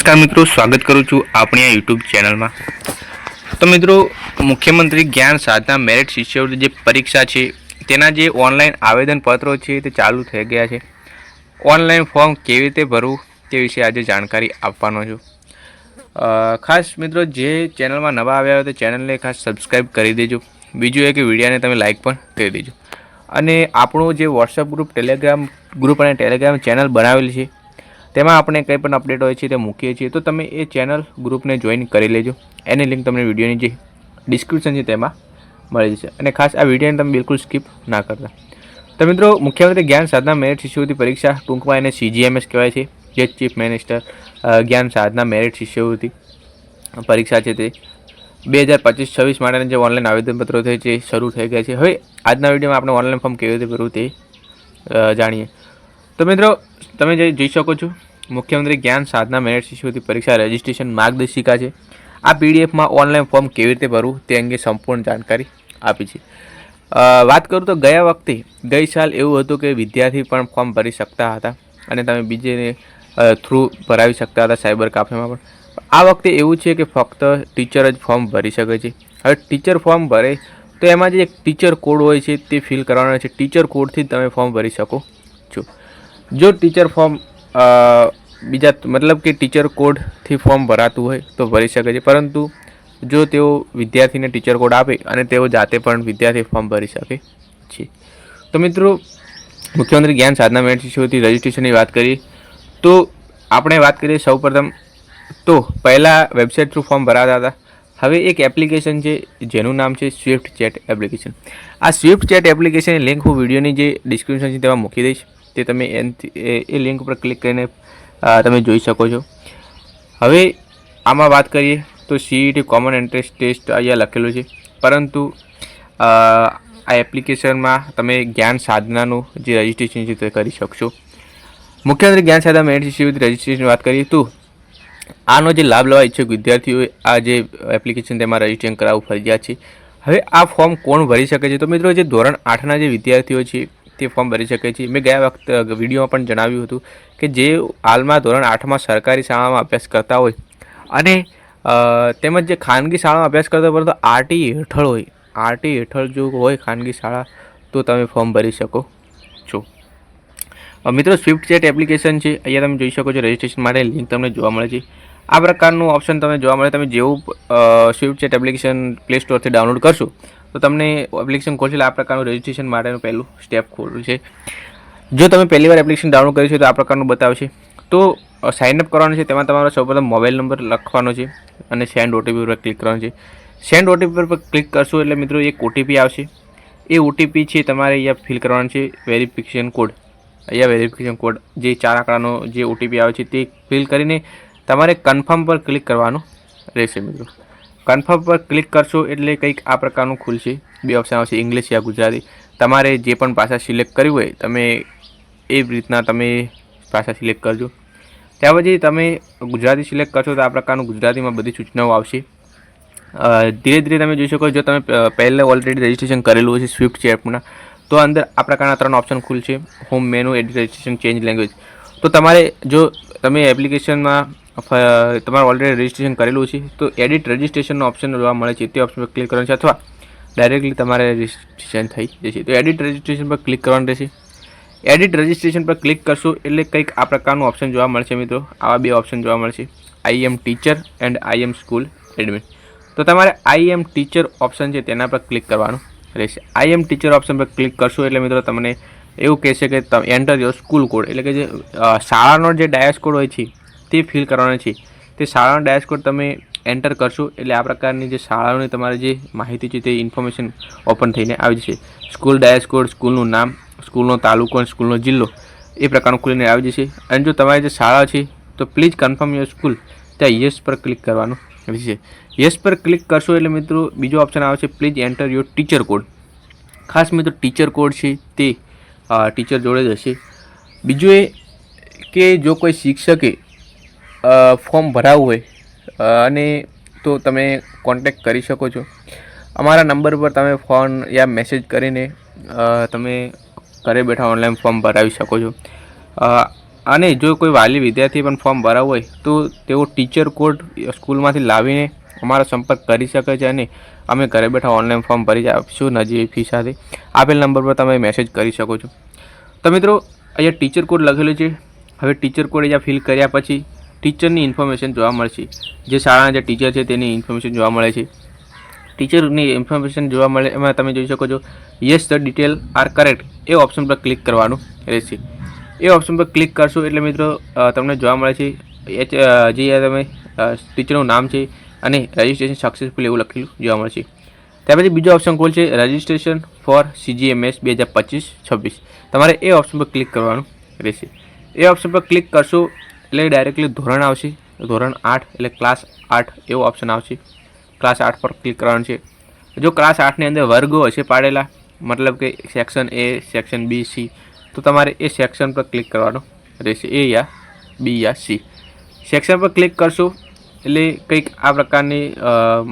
નમસ્કાર મિત્રો, સ્વાગત કરું છું આપણી આ યુટ્યુબ ચેનલમાં. તો મિત્રો, મુખ્યમંત્રી જ્ઞાન સાધના મેરિટ શિષ્યવૃત્તિ જે પરીક્ષા છે, તેના જે ઓનલાઈન આવેદનપત્રો છે, તે ચાલુ થઈ ગયા છે. ઓનલાઈન ફોર્મ કેવી રીતે ભરવું તે વિશે આજે જાણકારી આપવાનો છું. ખાસ મિત્રો, જે ચેનલમાં નવા આવ્યા હોય તો ચેનલને ખાસ સબસ્ક્રાઈબ કરી દેજો. બીજું એ કે વિડીયોને તમે લાઇક પણ કરી દેજો. અને આપણું જે વોટ્સઅપ ગ્રુપ ટેલિગ્રામ ગ્રુપ અને ટેલિગ્રામ ચેનલ બનાવેલી છે તેમાં આપણે કંઈ પણ અપડેટ હોય છે તે મૂકીએ છીએ. તો તમે એ ચેનલ ગ્રુપને જોઈન કરી લેજો. એની લિંક તમને વિડીયોની જે ડિસ્ક્રિપ્શન છે તેમાં મળી જશે. અને ખાસ આ વિડીયોને તમે બિલકુલ સ્કીપ ના કરતા. તો મિત્રો મુખ્યમંત્રી જ્ઞાન સાધના મેરિટ શિષ્યવૃત્તિ પરીક્ષા, ટૂંકમાં એને સીજીએમએસ કહેવાય છે. જે ચીફ મિનિસ્ટર જ્ઞાન સાધના મેરિટ શિષ્યવૃત્તિ પરીક્ષા છે તે. બે હજાર પચીસ છવ્વીસ માટેના જે ઓનલાઈન આવેદનપત્રો છે જે શરૂ થઈ ગયા છે. હવે આજના વિડીયોમાં આપણે ઓનલાઈન ફોર્મ કેવી રીતે ભરવું તે જાણીએ. તો મિત્રો, તમે જે જોઈ શકો છો, મુખ્યમંત્રી જ્ઞાન સાધના મેરિટ શિષ્યવૃત્તિ પરીક્ષા રજિસ્ટ્રેશન માર્ગદર્શિકા છે. આ પીડીએફમાં ઓનલાઈન ફોર્મ કેવી રીતે ભરવું તે અંગે સંપૂર્ણ જાણકારી આપી છે. વાત કરું તો ગયા વખતે, ગઈ સાલ એવું હતું કે વિદ્યાર્થી પણ ફોર્મ ભરી શકતા હતા અને તમે બીજેને થ્રુ ભરાવી શકતા હતા સાયબર કાફેમાં પણ. આ વખતે એવું છે કે ફક્ત ટીચર જ ફોર્મ ભરી શકે છે. હવે ટીચર ફોર્મ ભરે તો એમાં જે એક ટીચર કોડ હોય છે તે ફિલ કરવાનો છે. ટીચર કોડથી તમે ફોર્મ ભરી શકો છો. જો ટીચર ફોર્મ બીજા મતલબ કે ટીચર કોડથી ફોર્મ ભરાતું હોય તો ભરી શકે છે. પરંતુ જો તેઓ વિદ્યાર્થીને ટીચર કોડ આપે અને તેઓ જાતે પણ વિદ્યાર્થી ફોર્મ ભરી શકે છે. તો મિત્રો, મુખ્યમંત્રી જ્ઞાન સાધના મેરિટ શિષ્યવૃત્તિ રજિસ્ટ્રેશનની વાત કરીએ, તો આપણે વાત કરીએ સૌપ્રથમ તો પહેલાં વેબસાઇટ થ્રુ ફોર્મ ભરાતા હતા. હવે એક એપ્લિકેશન છે, જેનું નામ છે સ્વિફ્ટ ચેટ એપ્લિકેશન આ સ્વિફ્ટ ચેટ એપ્લિકેશનની લિંક હું વિડીયોની જે ડિસ્ક્રિપ્શન છે તેમાં મૂકી દઈશ. તે તમે એનથી એ- લિંક ઉપર ક્લિક કરીને તમે જોઈ શકો છો. હવે આમાં વાત કરીએ તો સીઈટી કોમન એન્ટ્રન્સ ટેસ્ટ અહીંયા લખેલું છે. પરંતુ આ એપ્લિકેશનમાં તમે જ્ઞાન સાધનાનું જે રજિસ્ટ્રેશન છે તે કરી શકશો. મુખ્યમંત્રી જ્ઞાન સાધના મેરિટ શિષ્યવૃત્તિ રજિસ્ટ્રેશનની વાત કરીએ તો, આનો જે લાભ લેવા ઈચ્છુક વિદ્યાર્થીઓએ આ જે એપ્લિકેશન તેમાં રજિસ્ટ્રેશન કરાવવું ફરજિયાત છે. હવે આ ફોર્મ કોણ ભરી શકે છે? તો મિત્રો, જે ધોરણ આઠના જે વિદ્યાર્થીઓ છે તે ફોર્મ ભરી શકે છે. મેં ગયા વખત વિડીયોમાં પણ જણાવ્યું હતું કે જે હાલમાં ધોરણ આઠમાં સરકારી શાળામાં અભ્યાસ કરતા હોય અને તેમજ જે ખાનગી શાળામાં અભ્યાસ કરતા પરંતુ આરટી હેઠળ હોય. આરટી હેઠળ જો હોય ખાનગી શાળા, તો તમે ફોર્મ ભરી શકો છો. મિત્રો સ્વિફ્ટ ચેટ એપ્લિકેશન છે. અહીંયા તમે જોઈ શકો છો રજિસ્ટ્રેશન માટે લિંક તમને જોવા મળે છે. આ પ્રકારનું ઓપ્શન તમને જોવા મળે. તમે જેવું સ્વિફ્ટ ચેટ એપ્લિકેશન પ્લે સ્ટોરથી ડાઉનલોડ કરશો તો તમને એપ્લિકેશન ખોલશે આ પ્રકારનું રજિસ્ટ્રેશન માટેનું પહેલું સ્ટેપ ખોલ્યું છે. જો તમે પહેલી વાર એપ્લિકેશન ડાઉનલોડ કર્યું છે તો આ પ્રકારનું બતાવશે. તો સાઇન અપ કરવાનું છે. તેમાં તમારો સૌપ્રથમ મોબાઈલ નંબર લખવાનો છે અને સેન્ડ ઓટીપી પર ક્લિક કરવાનું છે. સેન્ડ ઓટીપી પર ક્લિક કરશો એટલે મિત્રો એક ઓટીપી આવશે. એ ઓટીપી છે તમારે અહીંયા ફિલ કરવાનું છે વેરિફિકેશન કોડ અહીંયા વેરિફિકેશન કોડ જે ચાર આંકડાનો જે ઓટીપી આવે છે તે ફિલ કરીને તમારે કન્ફર્મ પર ક્લિક કરવાનું રહેશે મિત્રો. કન્ફર્મ પર ક્લિક કરશો એટલે કંઈક આ પ્રકારનું ખુલશે. બે ઓપ્શન આવશે ઇંગ્લિશ યા ગુજરાતી. તમારે જે પણ ભાષા સિલેક્ટ કરવી હોય, તમે એ રીતના તમે ભાષા સિલેક્ટ કરજો. ત્યાર પછી તમે ગુજરાતી સિલેક્ટ કરશો તો આ પ્રકારનું ગુજરાતીમાં બધી સૂચનાઓ આવશે. ધીરે ધીરે તમે જોઈ શકો જો તમે પહેલાં ઓલરેડી રજિસ્ટ્રેશન કરેલું હશે સ્વિફ્ટ છે એપના, તો અંદર આ પ્રકારના ત્રણ ઓપ્શન ખુલશે. Home menu edit registration change language તો તમારે જો તમે એપ્લિકેશનમાં તમારે ઓલરેડી રજિસ્ટ્રેશન કરેલું છે. તો એડિટ રજિસ્ટ્રેશનનો ઓપ્શન જોવા મળે છે. તે ઓપ્શન પર ક્લિક કરવાનું છે અથવા ડાયરેક્ટલી તમારે રજિસ્ટ્રેશન થઈ જશે. તો એડિટ રજિસ્ટ્રેશન પર ક્લિક કરવાનું રહેશે. એડિટ રજિસ્ટ્રેશન પર ક્લિક કરશો એટલે કંઈક આ પ્રકારનું ઓપ્શન જોવા મળશે મિત્રો. આવા બે ઓપ્શન જોવા મળશે. I am teacher and I am school admin તો તમારે આઈ એમ ટીચર ઓપ્શન છે તેના પર ક્લિક કરવાનું રહેશે. આઈ એમ ટીચર ઓપ્શન પર ક્લિક કરશો એટલે મિત્રો તમને એવું કહેશે કે તમે એન્ટર યોર સ્કૂલ કોડ એટલે કે જે શાળાનો જે ડાયસ કોડ હોય છે તે ફિલ કરવાના છે. તે શાળાનો કોડ તમે એન્ટર કરશો એટલે આ પ્રકારની જે શાળાઓની તમારી જે માહિતી છે તે ઇન્ફોર્મેશન ઓપન થઈને આવી જશે. સ્કૂલ કોડ સ્કૂલનું નામ સ્કૂલનો તાલુકો અને સ્કૂલનો જિલ્લો એ પ્રકારનું ખુલીને આવી જશે. અને જો તમારી જે શાળા છે, તો પ્લીઝ કન્ફર્મ યોર સ્કૂલ ત્યાં યસ પર ક્લિક કરવાનું રહેશે. યસ પર ક્લિક કરશો એટલે મિત્રો બીજો ઓપ્શન આવે છે please enter your teacher code ખાસ મિત્રો ટીચર કોડ છે તે ટીચર જોડે જ હશે. બીજું એ કે જો કોઈ શિક્ષકે ફોર્મ ભરાવવું હોય અને તો તમે કોન્ટેક્ટ કરી શકો છો. અમારા નંબર પર તમે ફોન યા મેસેજ કરીને તમે ઘરે બેઠા ઓનલાઈન ફોર્મ ભરાવી શકો છો. અને જો કોઈ વાલી વિદ્યાર્થી પણ ફોર્મ ભરાવવું હોય, તો તેઓ ટીચર કોડ સ્કૂલમાંથી લાવીને અમારો સંપર્ક કરી શકે છે અને અમે ઘરે બેઠા ઓનલાઈન ફોર્મ ભરી આપીશું નજીવી ફી સાથે. આપેલ નંબર પર તમે મેસેજ કરી શકો છો. તો મિત્રો, અહીંયા ટીચર કોડ લખેલું છે. હવે ટીચર કોડ અહીંયા ફિલ કર્યા પછી ટીચરની ઇન્ફોર્મેશન જોવા મળશે જે શાળાના જે ટીચર છે તેની ઇન્ફોર્મેશન જોવા મળે છે. ટીચરની ઇન્ફોર્મેશન જોવા મળે, એમાં તમે જોઈ શકો છો yes the detail are correct A option પર ક્લિક કરવાનું રહેશે. એ ઓપ્શન પર ક્લિક કરશો એટલે મિત્રો તમને જોવા મળે છે, એચ જે તમે ટીચરનું નામ છે અને રજિસ્ટ્રેશન સક્સેસફુલ એવું લખેલું જોવા મળશે ત્યાર પછી બીજો ઓપ્શન ખોલ છે રજિસ્ટ્રેશન ફોર સીજીએમએસ બે હજાર પચીસ છવ્વીસ. તમારે એ ઓપ્શન પર ક્લિક કરવાનું રહેશે. એ ઓપ્શન પર ક્લિક કરશો એટલે ડાયરેક્ટલી ધોરણ આવશે. ધોરણ આઠ એટલે ક્લાસ આઠ એવો ઓપ્શન આવશે. ક્લાસ આઠ પર ક્લિક કરવાનું છે. જો ક્લાસ આઠની અંદર વર્ગો હશે પાડેલા, મતલબ કે section A section B C તો તમારે એ સેક્શન પર ક્લિક કરવાનું રહેશે. એ યા બી યા સી સેક્શન પર ક્લિક કરશો એટલે કંઈક આ પ્રકારની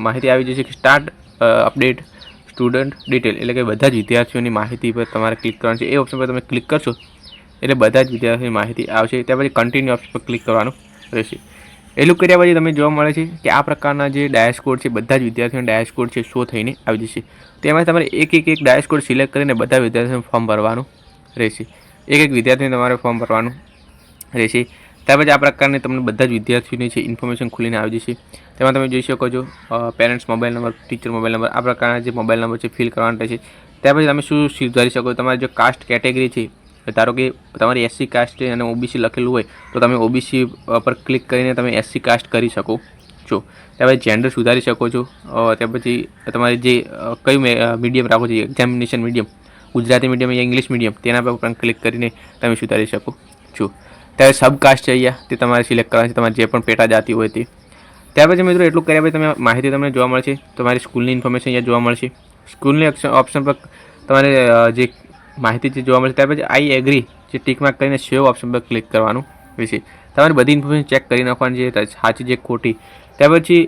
માહિતી આવી જશે કે સ્ટાર્ટ અપડેટ સ્ટુડન્ટ ડિટેલ એટલે કે બધા જ વિદ્યાર્થીઓની માહિતી પર તમારે ક્લિક કરવાનું છે. એ ઓપ્શન પર તમે ક્લિક કરશો એટલે બધા જ વિદ્યાર્થીઓની માહિતી આવશે. ત્યાર પછી કન્ટિન્યુ ઓપ્શન પર ક્લિક કરવાનું રહેશે. એટલું કર્યા પછી તમે જોવા મળે છે કે આ પ્રકારના જે ડાયસકોડ છે, બધા જ વિદ્યાર્થીઓનો ડાયસ કોડ છે શો થઈને આવી જશે. તેમાં તમારે એક એક એક ડાયસકોડ સિલેક્ટ કરીને બધા વિદ્યાર્થીઓને ફોર્મ ભરવાનું રહેશે. એક એક વિદ્યાર્થીને તમારે ફોર્મ ભરવાનું રહેશે. ત્યાર પછી આ પ્રકારની તમને બધા જ વિદ્યાર્થીઓની છે ઇન્ફોર્મેશન ખુલીને આવી જશે. તેમાં તમે જોઈ શકો છો parents mobile number teacher mobile number આ પ્રકારના જે મોબાઈલ નંબર છે ફિલ કરવાના રહેશે. ત્યાર પછી તમે શું સુધારી શકો? તમારી જો કાસ્ટ કેટેગરી છે ધારો કે તમારી એસસી કાસ્ટ છે અને ઓબીસી લખેલું હોય, તો તમે ઓબીસી પર ક્લિક કરીને તમે એસસી કાસ્ટ કરી શકો. છો ત્યાર પછી જેન્ડર સુધારી શકો છો. ત્યાર પછી તમારે જે કયું મીડિયમ રાખો છો એક્ઝામિનેશન મીડિયમ ગુજરાતી મીડિયમ યા ઇંગ્લિશ મીડિયમ તેના પર પણ ક્લિક કરીને તમે સુધારી શકો. છો ત્યારે સબકાસ્ટ છે અહીંયા, તે તમારે સિલેક્ટ કરવાની છે, તમારે જે પણ પેટા જાતિ હોય તે. ત્યાર પછી મિત્રો એટલું કર્યા પછી તમે માહિતી તમને જોવા મળશે, તમારી સ્કૂલની ઇન્ફોર્મેશન અહીંયા જોવા મળશે. સ્કૂલની ઓપ્શન પર તમારે જે માહિતી જે જોવા મળશે ત્યાર પછી આઈ એગ્રી જે ટિકમાર્ક કરીને સેવ ઓપ્શન પર ક્લિક કરવાનું રહેશે. તમારે બધી ઇન્ફોર્મેશન ચેક કરી નાખવાની છે સાચી જે ખોટી. ત્યાર પછી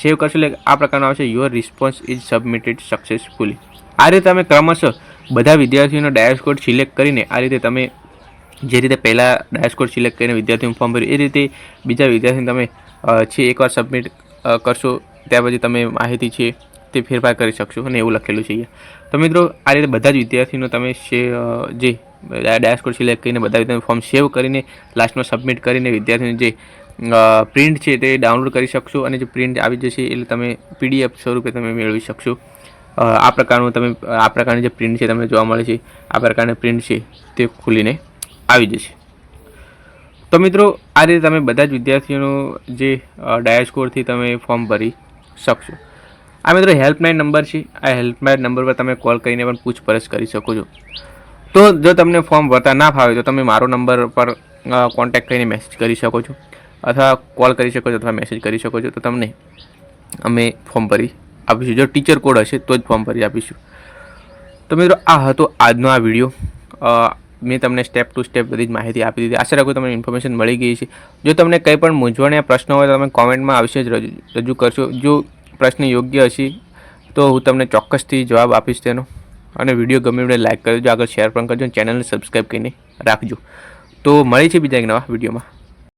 સેવ કરશો એટલે આ પ્રકારનો આવશે your response is submitted successfully આ રીતે તમે ક્રમશઃ બધા વિદ્યાર્થીઓનો ડાયસકોડ સિલેક્ટ કરીને આ રીતે તમે જે રીતે પહેલાં ડાયસકોડ સિલેક્ટ કરીને વિદ્યાર્થીનું ફોર્મ ભર્યું, એ રીતે બીજા વિદ્યાર્થીને તમે છે એકવાર સબમિટ કરશો, ત્યાર પછી તમે માહિતી છે તે ફેરફાર કરી શકશો અને એવું લખેલું છે તો મિત્રો, આ રીતે બધા જ વિદ્યાર્થીનો તમે જે ડાયસકોડ સિલેક્ટ કરીને બધા વિદ્યાર્થી ફોર્મ સેવ કરીને લાસ્ટમાં સબમિટ કરીને વિદ્યાર્થીને જે પ્રિન્ટ છે તે ડાઉનલોડ કરી શકશો અને જે પ્રિન્ટ આવી જશે એટલે તમે પીડીએફ સ્વરૂપે તમે મેળવી શકશો. આ પ્રકારનું તમે, આ પ્રકારની જે પ્રિન્ટ છે તમને જોવા મળે છે, આ પ્રકારની પ્રિન્ટ છે તે ખુલીને આવી જશે. તો મિત્રો, આ રીતે તમે બધા જ વિદ્યાર્થીઓનું જે ડાયસ્કોરથી તમે ફોર્મ ભરી શકશો. આ મિત્રો હેલ્પલાઇન નંબર છે. આ હેલ્પલાઇન નંબર પર તમે કોલ કરીને પણ પૂછપરછ કરી શકો છો. તો જો તમને ફોર્મ ભરતા ના ફાવે તો તમે મારો નંબર પર કોન્ટેક્ટ કરીને મેસેજ કરી શકો છો. અથવા કોલ કરી શકો છો અથવા મેસેજ કરી શકો છો. તો તમને અમે ફોર્મ ભરી આપીશું. જો ટીચર કોડ હશે તો જ ફોર્મ ભરી આપીશું. તો મિત્રો આ હતો આજનો આ વીડિયો મેં તમને સ્ટેપ ટુ સ્ટેપ બધી જ માહિતી આપી દીધી. આશા રાખું તમને ઇન્ફોર્મેશન મળી ગઈ છે જો તમને કંઈ પણ મૂંઝવણ પ્રશ્ન હોય તો તમે કોમેન્ટમાં આવશે જ રજૂ કરશો. જો પ્રશ્ન યોગ્ય હશે તો હું તમને ચોક્કસથી જવાબ આપીશ તેનો. અને વીડિયો ગમે એમને લાઇક કરજો, આગળ શેર પણ કરજો ચેનલને સબસ્ક્રાઈબ કરીને રાખજો. તો મળી છે બીજા એક નવા વિડીયોમાં.